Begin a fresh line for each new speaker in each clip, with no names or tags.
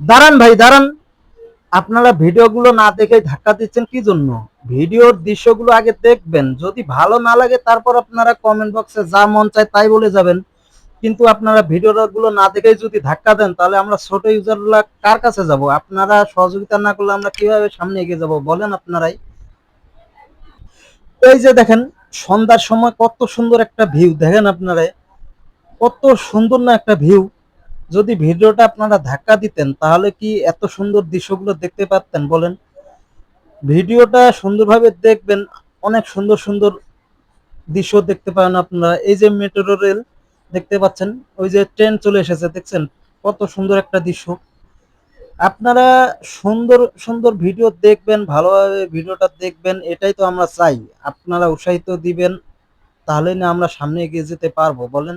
দাঁড়ান ভাই, দাঁড়ান। আপনারা ভিডিওগুলো না দেখে ধাক্কা দিচ্ছেন কি জন্য? ভিডিওর দৃশ্যগুলো আগে দেখবেন। যদি ভালো না লাগে, তারপর আপনারা কমেন্ট বক্সে যা মন চায় তাই বলে যাবেন। কিন্তু আপনারা ভিডিওগুলো না দেখেই যদি ধাক্কা দেন, তাহলে আমরা ছোট ইউজারগুলা কার কাছে যাব? আপনারা সহযোগিতা না করলে আমরা কীভাবে সামনে এগিয়ে যাব? বলেন আপনারাই। এই যে দেখেন, সন্ধ্যার সময় কত সুন্দর একটা ভিউ দেখেন আপনারা কত সুন্দর না একটা ভিউ যদি ভিডিওটা আপনারা ধাক্কা দিতেন, তাহলে কি এত সুন্দর দৃশ্যগুলো দেখতে পারতেন বলেন? ভিডিওটা সুন্দরভাবে দেখবেন, অনেক সুন্দর সুন্দর দৃশ্য দেখতে পাবেন আপনারা। এই যে মেট্রো রেল দেখতে পাচ্ছেন, ওই যে ট্রেন চলে এসেছে, দেখছেন? কত সুন্দর একটা দৃশ্য। আপনারা সুন্দর সুন্দর ভিডিও দেখবেন, ভালোভাবে ভিডিওটা দেখবেন, এটাই তো আমরা চাই। আপনারা উৎসাহিত দিবেন, তাহলে না আমরা সামনে এগিয়ে যেতে পারব, বলেন?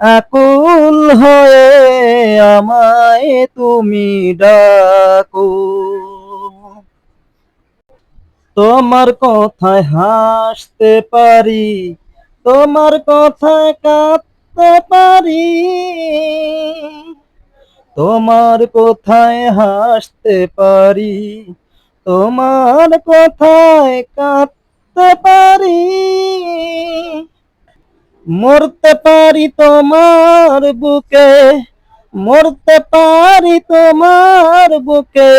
আকুল হয়ে আমায় তুমি ডাকো। তোমার কথায় হাসতে পারি, তোমার কথায় কাঁদতে পারি। তোমার কোথায় হাসতে পারি, তোমার কোথায় কাঁদতে পারি। মরতে পারি তোমার বুকে, মরতে পারি তোমার বুকে।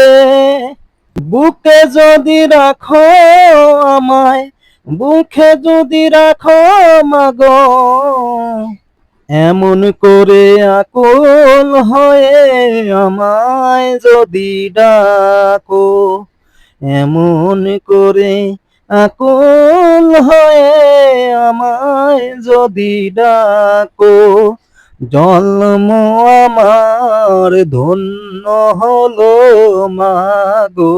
বুকে যদি রাখো আমায়, বুকে যদি রাখো মাগো। এমন করে আকুল হয়ে আমায় যদি ডাকো, এমন করে আকুল হয়ে আমায় যদি ডাকো, জন্ম আমার ধন্য হলো মাগো।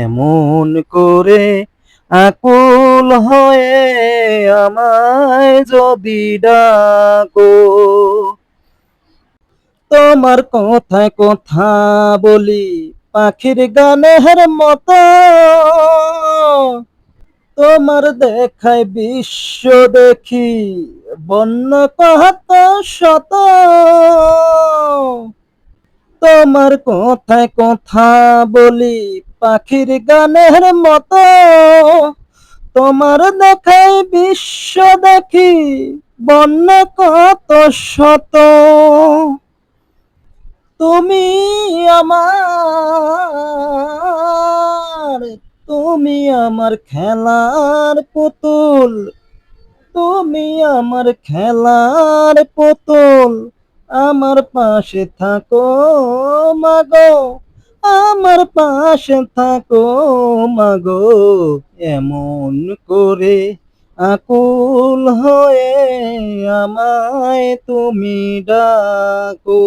এমন করে আকুল হয়ে আমায় যদি ডাকো, তোমার কথায় কথা বলি, পাখির গানের মতো। তোমার দেখায় বিশ্ব দেখি, বন্য কত শত। তোমার কথায় কথা বলি, পাখির গানের মতো। তোমার দেখায় বিশ্ব দেখি, বন্য কত শত। তুমি আমার আমার খেলার পুতুল। তুমি আমার খেলার পুতুল। আমার পাশে থাকো মাগো। আমার পাশে থাকো মাগো। এমন করে আকুল হয়ে আমায় তুমি ডাকো।